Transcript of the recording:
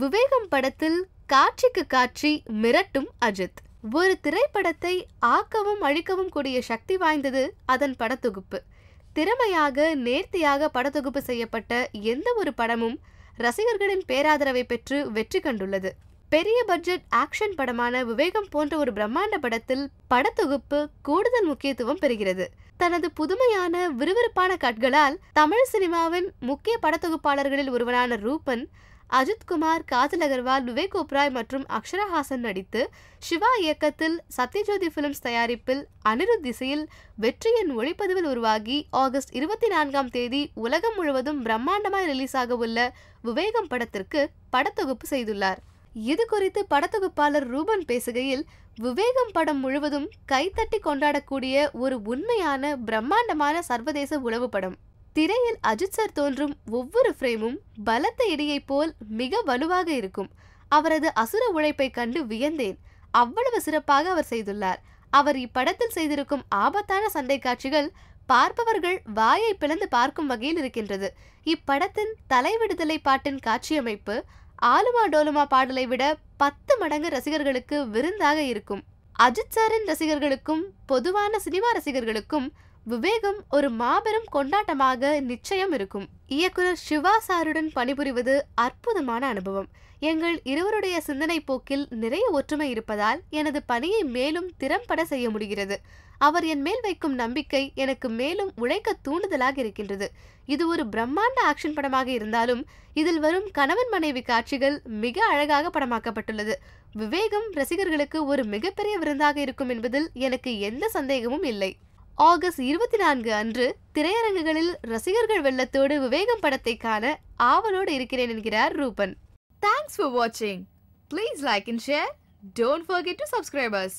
விவேகம் படத்தில் காட்சிக்கு காட்சி மிரட்டும் அஜித். ஒரு திரைப்படத்தை ஆக்கவும் அழிக்கவும் கூடிய சக்தி வாய்ந்தது அதன் படத்தொகுப்பு. திறமையாக நேர்த்தியாக படத்தொகுப்பு செய்யப்பட்ட எந்த ஒரு படமும் ரசிகர்களின் பேராதரவை பெற்று வெற்றி கண்டுள்ளது. பெரிய பட்ஜெட் ஆக்ஷன் படமான விவேகம் போன்ற ஒரு பிரம்மாண்ட படத்தில் படத்தொகுப்பு கூடுதல் முக்கியத்துவம் பெறுகிறது. தனது புதுமையான விறுவிறுப்பான கட்களால் தமிழ் சினிமாவின் முக்கிய படத்தொகுப்பாளர்களில் ஒருவரான ரூபன் அஜித்குமார் காஜல் அகர்வால் விவேக் ஒப்ராய் மற்றும் அக்ஷரா ஹாசன் நடித்து சிவா இயக்கத்தில் சத்யஜோதி பிலிம்ஸ் தயாரிப்பில் அனிருத் திசையில் வெற்றியின் ஒளிப்பதிவில் உருவாகி ஆகஸ்ட் இருபத்தி நான்காம் தேதி உலகம் முழுவதும் பிரம்மாண்டமாய் ரிலீஸ் ஆக உள்ள விவேகம் படத்திற்கு படத்தொகுப்பு செய்துள்ளார். இது குறித்து படத்தொகுப்பாளர் ரூபன் பேசுகையில் விவேகம் படம் முழுவதும் கைத்தட்டி கொண்டாடக்கூடிய ஒரு உண்மையான பிரம்மாண்டமான சர்வதேச உளவு படம். திரையில் அஜித் சார் தோன்றும் ஒவ்வொரு ஃப்ரேமும் பலத்த இடியைப் போல் மிக வலுவாக இருக்கும். அவரது அசுர உழைப்பை கண்டு வியந்தேன். அவ்வளவு சிறப்பாக அவர் செய்துள்ளார். அவர் இப்படத்தில் செய்திருக்கும் ஆபத்தான சண்டை காட்சிகள் பார்ப்பவர்கள் வாயை பிளந்து பார்க்கும் வகையில் இருக்கின்றது. இப்படத்தின் தலைவிடுதலை பாட்டின் காட்சியமைப்பு ஆலுமா டோலுமா பாடலை விட பத்து மடங்கு ரசிகர்களுக்கு விருந்தாக இருக்கும். அஜித் சாரின் ரசிகர்களுக்கும் பொதுவான சினிமா ரசிகர்களுக்கும் விவேகம் ஒரு மாபெரும் கொண்டாட்டமாக நிச்சயம் இருக்கும். இயக்குனர் சிவா சாருடன் பணிபுரிவது அற்புதமான அனுபவம். எங்கள் இருவருடைய சிந்தனை போக்கில் நிறைய ஒற்றுமை இருப்பதால் எனது பணியை மேலும் திறம்பட செய்ய முடிகிறது. அவர் என் மேல் வைக்கும் நம்பிக்கை எனக்கு மேலும் உழைக்க தூண்டுதலாக இருக்கின்றது. இது ஒரு பிரம்மாண்ட ஆக்ஷன் படமாக இருந்தாலும் இதில் வரும் கணவன் மனைவி காட்சிகள் மிக அழகாக படமாக்கப்பட்டுள்ளது. விவேகம் ரசிகர்களுக்கு ஒரு மிகப்பெரிய விருந்தாக இருக்கும் என்பதில் எனக்கு எந்த சந்தேகமும் இல்லை. ஆகஸ்ட் இருபத்தி நான்கு அன்று திரையரங்குகளில் ரசிகர்கள் வெள்ளத்தோடு விவேகம் படத்தை காண ஆவலோடு இருக்கிறேன் என்கிறார் ரூபன். தேங்க்ஸ் ஃபார் வாட்சிங் please like and share don't forget to subscribers